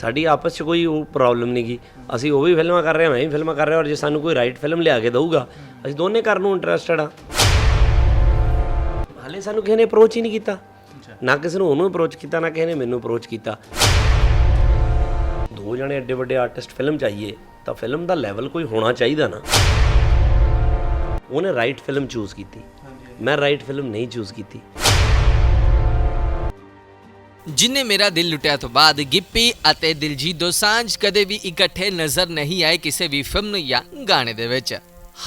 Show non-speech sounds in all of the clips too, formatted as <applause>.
ਸਾਡੀ ਆਪਸ 'ਚ ਕੋਈ ਉਹ ਪ੍ਰੋਬਲਮ ਨਹੀਂ ਗੀ। ਅਸੀਂ ਉਹ ਵੀ ਫਿਲਮਾਂ ਕਰ ਰਹੇ ਹਾਂ ਮੈਂ ਵੀ ਫਿਲਮਾਂ ਕਰ ਰਿਹਾ ਔਰ ਜੇ ਸਾਨੂੰ ਕੋਈ ਰਾਈਟ ਫਿਲਮ ਲਿਆ ਕੇ ਦਊਗਾ ਅਸੀਂ ਦੋਨੇ ਕਰਨ ਨੂੰ ਇੰਟਰਸਟਡ ਆ ਹਾਲੇ ਸਾਨੂੰ ਕਿਸੇ ਨੇ ਅਪਰੋਚ ਹੀ ਨਹੀਂ ਕੀਤਾ। ਨਾ ਕਿਸੇ ਨੂੰ ਉਹਨੂੰ ਅਪਰੋਚ ਕੀਤਾ ਨਾ ਕਿਸੇ ਨੇ ਮੈਨੂੰ ਅਪਰੋਚ ਕੀਤਾ। ਦੋ ਜਣੇ ਐਡੇ ਵੱਡੇ ਆਰਟਿਸਟ ਫਿਲਮ ਚਾਹੀਏ ਤਾਂ ਫਿਲਮ ਦਾ ਲੈਵਲ ਕੋਈ ਹੋਣਾ ਚਾਹੀਦਾ ਨਾ। ਉਹਨੇ ਰਾਈਟ ਫਿਲਮ ਚੂਜ਼ ਕੀਤੀ। ਮੈਂ ਰਾਈਟ ਫਿਲਮ ਨਹੀਂ ਚੂਜ਼ ਕੀਤੀ। ਜਿਨੇ ਮੇਰਾ ਦਿਲ ਲੁੱਟਿਆ ਤੋਂ ਬਾਅਦ ਗਿੱਪੀ ਅਤੇ ਦਿਲਜੀਤ ਦੋਸਾਂਝ ਕਦੇ ਵੀ ਇਕੱਠੇ ਨਜ਼ਰ ਨਹੀਂ ਆਏ ਕਿਸੇ ਵੀ ਫਿਲਮ ਜਾਂ ਗਾਣੇ ਦੇ ਵਿੱਚ।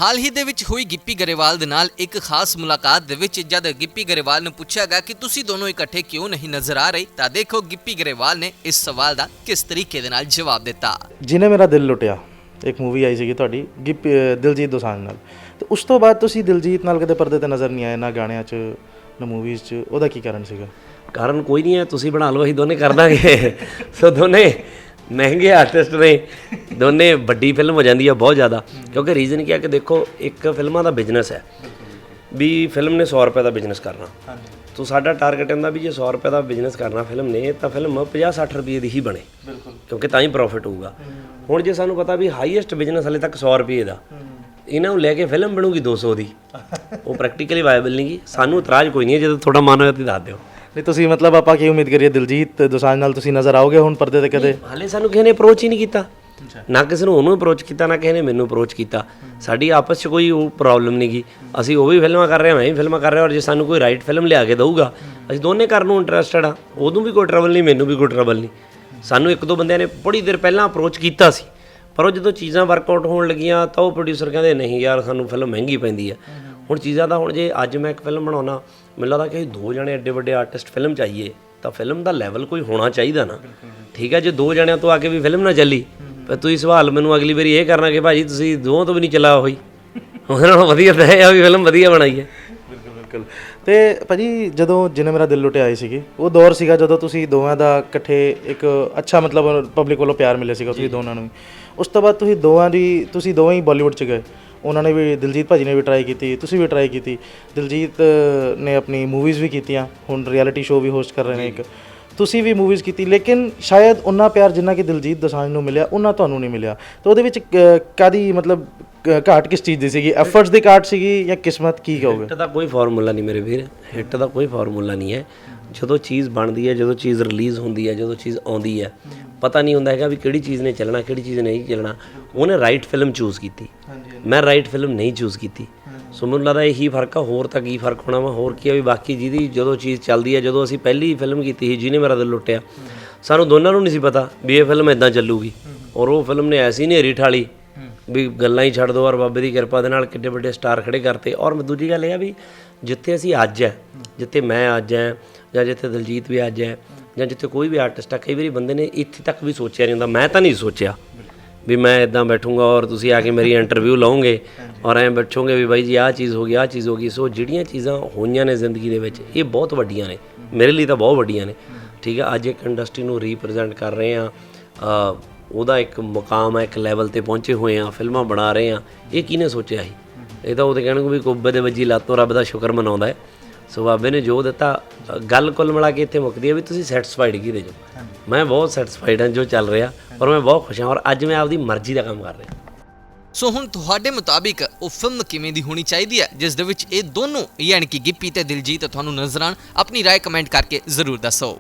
ਹਾਲ ਹੀ ਦੇ ਵਿੱਚ ਹੋਈ ਗਿੱਪੀ ਗਰੇਵਾਲ ਦੇ ਨਾਲ ਇੱਕ ਖਾਸ ਮੁਲਾਕਾਤ ਦੇ ਵਿੱਚ ਜਦ ਗਿੱਪੀ ਗਰੇਵਾਲ ਨੂੰ ਪੁੱਛਿਆ ਗਿਆ ਕਿ ਤੁਸੀਂ ਦੋਨੋਂ ਇਕੱਠੇ ਕਿਉਂ ਨਹੀਂ ਨਜ਼ਰ ਆ ਰਹੇ, ਤਾਂ ਦੇਖੋ ਗਿੱਪੀ ਗਰੇਵਾਲ ਨੇ ਇਸ ਸਵਾਲ ਦਾ ਕਿਸ ਤਰੀਕੇ ਦੇ ਨਾਲ ਜਵਾਬ ਦਿੱਤਾ। ਜਿਨੇ ਮੇਰਾ ਦਿਲ ਲੁੱਟਿਆ, ਇੱਕ ਮੂਵੀ ਆਈ ਸੀਗੀ ਤੁਹਾਡੀ, ਗਿੱਪ ਦਿਲਜੀਤ ਦੋਸਾਂਝ ਨਾਲ। ਤੇ ਉਸ ਤੋਂ ਬਾਅਦ ਤੁਸੀਂ ਦਿਲਜੀਤ ਨਾਲ ਕਦੇ ਪਰਦੇ ਤੇ ਨਜ਼ਰ ਨਹੀਂ ਆਏ, ਨਾ ਗਾਣਿਆਂ 'ਚ, ਨਾ ਮੂਵੀਜ਼ 'ਚ, ਉਹਦਾ ਕੀ ਕਾਰਨ ਸੀਗਾ? ਕਾਰਨ ਕੋਈ ਨਹੀਂ ਹੈ ਤੁਸੀਂ ਬਣਾ ਲਓ ਅਸੀਂ ਦੋਨੇ ਕਰ ਦਾਂਗੇ। ਸੋ ਦੋਨੇ ਮਹਿੰਗੇ ਆਰਟਿਸਟ ਨੇ ਦੋਨੇ ਵੱਡੀ ਫਿਲਮ ਹੋ ਜਾਂਦੀ ਹੈ ਬਹੁਤ ਜ਼ਿਆਦਾ। ਕਿਉਂਕਿ ਰੀਜ਼ਨ ਕੀ ਹੈ ਕਿ ਦੇਖੋ ਇੱਕ ਫਿਲਮਾਂ ਦਾ ਬਿਜ਼ਨਸ ਹੈ ਵੀ ਫਿਲਮ ਨੇ 100 ਰੁਪਏ ਦਾ ਬਿਜ਼ਨਸ ਕਰਨਾ। ਹਾਂਜੀ। ਤੋ ਸਾਡਾ ਟਾਰਗੇਟ ਹੁੰਦਾ ਵੀ ਜੇ 100 ਰੁਪਏ ਦਾ ਬਿਜ਼ਨਸ ਕਰਨਾ ਫਿਲਮ ਨੇ ਤਾਂ ਫਿਲਮ 50 60 ਰੁਪਏ ਦੀ ਹੀ ਬਣੇ। ਬਿਲਕੁਲ। ਕਿਉਂਕਿ ਤਾਂ ਹੀ ਪ੍ਰੋਫਿਟ ਹੋਊਗਾ। ਹੁਣ ਜੇ ਸਾਨੂੰ ਪਤਾ ਵੀ ਹਾਈਐਸਟ ਬਿਜ਼ਨਸ ਹਲੇ ਤੱਕ 100 ਰੁਪਏ ਦਾ ਇਹਨਾਂ ਨੂੰ ਲੈ ਕੇ ਫਿਲਮ ਬਣੂਗੀ 200 ਦੀ। <laughs> ਉਹ ਪ੍ਰੈਕਟੀਕਲੀ ਵਾਇਬਲ ਨਹੀਂ ਗੀ। ਸਾਨੂੰ ਇਤਰਾਜ਼ ਕੋਈ ਨਹੀਂ ਹੈ ਜਦੋਂ ਤੁਹਾਡਾ ਮਨ ਹੋਇਆ ਤੁਸੀਂ ਦੱਸ ਦਿਓ। ਨਹੀਂ ਤੁਸੀਂ ਮਤਲਬ ਆਪਾਂ ਕੀ ਉਮੀਦ ਕਰੀਏ ਦਿਲਜੀਤ ਦੋਸਾਂਝ ਨਾਲ ਤੁਸੀਂ ਨਜ਼ਰ ਆਓਗੇ ਹੁਣ ਪਰਦੇ ਤੇ ਕਦੇ? ਹਾਲੇ ਸਾਨੂੰ ਕਿਸੇ ਨੇ ਅਪਰੋਚ ਹੀ ਨਹੀਂ ਕੀਤਾ। ਨਾ ਕਿਸੇ ਨੂੰ ਉਹਨੂੰ ਅਪਰੋਚ ਕੀਤਾ ਨਾ ਕਿਸੇ ਨੇ ਮੈਨੂੰ ਅਪਰੋਚ ਕੀਤਾ। ਸਾਡੀ ਆਪਸ 'ਚ ਕੋਈ ਉਹ ਪ੍ਰੋਬਲਮ ਨਹੀਂ ਗੀ। ਅਸੀਂ ਉਹ ਵੀ ਫਿਲਮਾਂ ਕਰ ਰਹੇ ਹਾਂ ਮੈਂ ਵੀ ਫਿਲਮਾਂ ਕਰ ਰਿਹਾ ਔਰ ਜੇ ਸਾਨੂੰ ਕੋਈ ਰਾਈਟ ਫਿਲਮ ਲਿਆ ਕੇ ਦਊਗਾ ਅਸੀਂ ਦੋਨੇ ਕਰਨ ਨੂੰ ਇੰਟਰਸਟਡ ਆ ਉਹਨੂੰ ਵੀ ਕੋਈ ਟਰਬਲ ਨਹੀਂ ਮੈਨੂੰ ਵੀ ਕੋਈ ਟਰਬਲ ਨਹੀਂ। ਸਾਨੂੰ ਇੱਕ ਦੋ ਬੰਦਿਆਂ ਨੇ ਬੜੀ ਦੇਰ ਪਹਿਲਾਂ ਅਪਰੋਚ ਕੀਤਾ ਸੀ। ਪਰ ਉਹ ਜਦੋਂ ਚੀਜ਼ਾਂ ਵਰਕਆਊਟ ਹੋਣ ਲੱਗੀਆਂ ਤਾਂ ਉਹ ਪ੍ਰੋਡਿਊਸਰ ਕਹਿੰਦੇ ਨਹੀਂ ਯਾਰ ਸਾਨੂੰ ਫਿਲਮ ਮਹਿੰਗੀ ਪੈਂਦੀ ਆ। ਹੁਣ ਚੀਜ਼ਾਂ ਦਾ ਹੁਣ ਜੇ ਅੱਜ ਮੈਂ ਇੱਕ ਫਿਲਮ ਬਣਾਉਣਾ ਮੈਨੂੰ ਲੱਗਦਾ ਕਿ ਦੋ ਜਣੇ ਐਡੇ ਵੱਡੇ ਆਰਟਿਸਟ ਫਿਲਮ ਚਾਹੀਏ ਤਾਂ ਫਿਲਮ ਦਾ ਲੈਵਲ ਕੋਈ ਹੋਣਾ ਚਾਹੀਦਾ ਨਾ। ਠੀਕ ਹੈ ਜੇ ਦੋ ਜਣਿਆਂ ਤੋਂ ਆ ਕੇ ਵੀ ਫਿਲਮ ਨਾ ਚੱਲੀ ਫਿਰ ਤੁਸੀਂ ਸਵਾਲ ਮੈਨੂੰ ਅਗਲੀ ਵਾਰੀ ਇਹ ਕਰਨਾ ਕਿ ਭਾਜੀ ਤੁਸੀਂ ਦੋਵਾਂ ਤੋਂ ਵੀ ਨਹੀਂ ਚਲਾ ਹੋਈ ਉਹਦੇ ਨਾਲੋਂ ਵਧੀਆ ਤਾਂ ਇਹ ਆ ਵੀ ਫਿਲਮ ਵਧੀਆ ਬਣਾਈ ਹੈ। ਬਿਲਕੁਲ ਬਿਲਕੁਲ। ਤੇ ਭਾਜੀ ਜਦੋਂ ਜਿਨੇ ਮੇਰਾ ਦਿਲ ਲੁੱਟਿਆ ਆਈ ਸੀਗੀ ਉਹ ਦੌਰ ਸੀਗਾ ਜਦੋਂ ਤੁਸੀਂ ਦੋਵਾਂ ਦਾ ਇਕੱਠੇ ਇੱਕ ਅੱਛਾ ਮਤਲਬ ਪਬਲਿਕ ਵੱਲੋਂ ਪਿਆਰ ਮਿਲਿਆ ਸੀਗਾ ਤੁਸੀਂ ਦੋਨਾਂ ਨੂੰ। ਉਸ ਤੋਂ ਬਾਅਦ ਤੁਸੀਂ ਦੋਵਾਂ ਦੀ ਤੁਸੀਂ ਦੋਵੇਂ ਹੀ ਬਾਲੀਵੁੱਡ ਚ ਗਏ। ਉਹਨਾਂ ਨੇ ਵੀ ਦਿਲਜੀਤ ਭਾਜੀ ਨੇ ਵੀ ਟਰਾਈ ਕੀਤੀ ਤੁਸੀਂ ਵੀ ਟਰਾਈ ਕੀਤੀ ਦਿਲਜੀਤ ਨੇ ਆਪਣੀ ਮੂਵੀਜ਼ ਵੀ ਕੀਤੀਆਂ ਹੁਣ ਰਿਐਲਿਟੀ ਸ਼ੋਅ ਵੀ ਹੋਸਟ ਕਰ ਰਹੇ ਨੇ ਇੱਕ। ਤੁਸੀਂ ਵੀ ਮੂਵੀਜ਼ ਕੀਤੀ ਲੇਕਿਨ ਸ਼ਾਇਦ ਉਹਨਾਂ ਪਿਆਰ ਜਿੰਨਾ ਕਿ ਦਿਲਜੀਤ ਦੋਸਾਂਝ ਨੂੰ ਮਿਲਿਆ ਉਹਨਾਂ ਤੁਹਾਨੂੰ ਨਹੀਂ ਮਿਲਿਆ। ਤਾਂ ਉਹਦੇ ਵਿੱਚ ਕਾਦੀ ਮਤਲਬ ਘਾਟ ਕਿਸ ਚੀਜ਼ ਦੀ ਸੀਗੀ? ਐਫਰਟਸ ਦੀ ਘਾਟ ਸੀਗੀ ਜਾਂ ਕਿਸਮਤ ਕੀ ਕਹੋਗੇ? ਹਿੱਟ ਦਾ ਕੋਈ ਫਾਰਮੂਲਾ ਨਹੀਂ ਮੇਰੇ ਵੀਰ ਹਿੱਟ ਦਾ ਕੋਈ ਫਾਰਮੂਲਾ ਨਹੀਂ ਹੈ। ਜਦੋਂ ਚੀਜ਼ ਬਣਦੀ ਹੈ ਜਦੋਂ ਚੀਜ਼ ਰਿਲੀਜ਼ ਹੁੰਦੀ ਹੈ ਜਦੋਂ ਚੀਜ਼ ਆਉਂਦੀ ਹੈ ਪਤਾ ਨਹੀਂ ਹੁੰਦਾ ਹੈਗਾ ਵੀ ਕਿਹੜੀ ਚੀਜ਼ ਨੇ ਚੱਲਣਾ ਕਿਹੜੀ ਚੀਜ਼ ਨਹੀਂ ਚੱਲਣਾ। ਉਹਨੇ ਰਾਈਟ ਫਿਲਮ ਚੂਜ਼ ਕੀਤੀ। ਮੈਂ ਰਾਈਟ ਫਿਲਮ ਨਹੀਂ ਚੂਜ਼ ਕੀਤੀ। ਸੋ ਮੈਨੂੰ ਲੱਗਦਾ ਇਹੀ ਫ਼ਰਕ ਆ ਹੋਰ ਤਾਂ ਕੀ ਫ਼ਰਕ ਹੋਣਾ ਵਾ ਹੋਰ ਕੀ ਆ ਵੀ ਬਾਕੀ ਜਿਹਦੀ ਜਦੋਂ ਚੀਜ਼ ਚੱਲਦੀ ਹੈ ਜਦੋਂ ਅਸੀਂ ਪਹਿਲੀ ਫਿਲਮ ਕੀਤੀ ਸੀ ਜਿਹਨੇ ਮੇਰਾ ਦਿਲ ਲੁੱਟਿਆ ਸਾਨੂੰ ਦੋਨਾਂ ਨੂੰ ਨਹੀਂ ਸੀ ਪਤਾ ਵੀ ਇਹ ਫਿਲਮ ਇਦਾਂ ਚੱਲੂਗੀ। ਔਰ ਉਹ ਫਿਲਮ ਨੇ ਐਸੀ ਨੇਰੀ ਠਾਲੀ ਵੀ ਗੱਲਾਂ ਹੀ ਛੱਡ ਦੋ ਔਰ ਬਾਬੇ ਦੀ ਕਿਰਪਾ ਦੇ ਨਾਲ ਕਿੱਡੇ ਵੱਡੇ ਸਟਾਰ ਖੜੇ ਕਰਤੇ। ਔਰ ਦੂਜੀ ਗੱਲ ਇਹ ਆ ਵੀ ਜਿੱਥੇ ਅਸੀਂ ਅੱਜ ਹੈ। ਜਿੱਥੇ ਮੈਂ ਅੱਜ ਹੈ ਜਾਂ ਜਿੱਥੇ ਦਲਜੀਤ ਵੀ ਅੱਜ ਹੈ ਜਾਂ ਜਿੱਥੇ ਕੋਈ ਵੀ ਆਰਟਿਸਟ ਆ, ਕਈ ਵਾਰੀ ਬੰਦੇ ਨੇ ਇੱਥੇ ਤੱਕ ਵੀ ਸੋਚਿਆ ਨਹੀਂ ਹੁੰਦਾ। ਮੈਂ ਤਾਂ ਨਹੀਂ ਸੋਚਿਆ ਵੀ ਮੈਂ ਇਦਾਂ ਬੈਠੂੰਗਾ ਔਰ ਤੁਸੀਂ ਆ ਕੇ ਮੇਰੀ ਇੰਟਰਵਿਊ ਲਓਗੇ ਔਰ ਐਂ ਬੈਠੋਗੇ ਵੀ ਬਾਈ ਜੀ, ਆਹ ਚੀਜ਼ ਹੋ ਗਈ, ਆਹ ਚੀਜ਼ ਹੋ ਗਈ। ਸੋ ਜਿਹੜੀਆਂ ਚੀਜ਼ਾਂ ਹੋਈਆਂ ਨੇ ਜ਼ਿੰਦਗੀ ਦੇ ਵਿੱਚ, ਇਹ ਬਹੁਤ ਵੱਡੀਆਂ ਨੇ। ਮੇਰੇ ਲਈ ਤਾਂ ਬਹੁਤ ਵੱਡੀਆਂ ਨੇ। ਠੀਕ ਹੈ ਅੱਜ ਇੱਕ ਇੰਡਸਟਰੀ ਨੂੰ ਰੀਪ੍ਰੈਜ਼ੈਂਟ ਕਰ ਰਹੇ ਆ ਉਹਦਾ ਇੱਕ ਮੁਕਾਮ ਹੈ ਇੱਕ ਲੈਵਲ ਤੇ ਪਹੁੰਚੇ ਹੋਏ ਆ ਫਿਲਮਾਂ ਬਣਾ ਰਹੇ ਆ ਇਹ ਕਿਹਨੇ ਸੋਚਿਆ ਸੀ? ਇਹ ਤਾਂ ਉਹਦੇ ਕਹਿਣਗੇ ਵੀ ਕੋਬੇ ਦੇ ਵੱਜੀ ਲੱਤੋਂ ਰੱਬ ਦਾ ਸ਼ੁਕਰ ਮਨਾਉਂਦਾ ਹੈ। ਸੋ ਬਾਬੇ ਨੇ ਜੋ ਦਿੱਤਾ ਅ, ਗੱਲ ਕੁੱਲ ਮਿਲਾ ਕੇ ਇੱਥੇ ਮੁੱਕਦੀ ਹੈ ਵੀ ਤੁਸੀਂ ਸੈਟੀਸਫਾਈਡ ਕਿਹਦੇ ਜੋ ਮੈਂ ਬਹੁਤ ਸੈਟੀਸਫਾਈਡ ਹਾਂ ਜੋ ਚੱਲ ਰਿਹਾ ਔਰ ਮੈਂ ਬਹੁਤ ਖੁਸ਼ ਹਾਂ ਔਰ ਅੱਜ ਮੈਂ ਆਪਦੀ ਮਰਜ਼ੀ ਦਾ ਕੰਮ ਕਰ ਰਿਹਾ ਸੋ ਹੁਣ ਤੁਹਾਡੇ ਮੁਤਾਬਿਕ ਉਹ ਫਿਲਮ ਕਿਵੇਂ ਦੀ ਹੋਣੀ ਚਾਹੀਦੀ ਹੈ ਜਿਸ ਦੇ ਵਿੱਚ ਇਹ ਦੋਨੋਂ ਯਾਨੀ ਕਿ ਗਿੱਪੀ ਤੇ ਦਿਲਜੀਤ ਤੁਹਾਨੂੰ ਨਜ਼ਰ ਆਉਣ ਆਪਣੀ رائے ਕਮੈਂਟ ਕਰਕੇ ਜ਼ਰੂਰ ਦੱਸੋ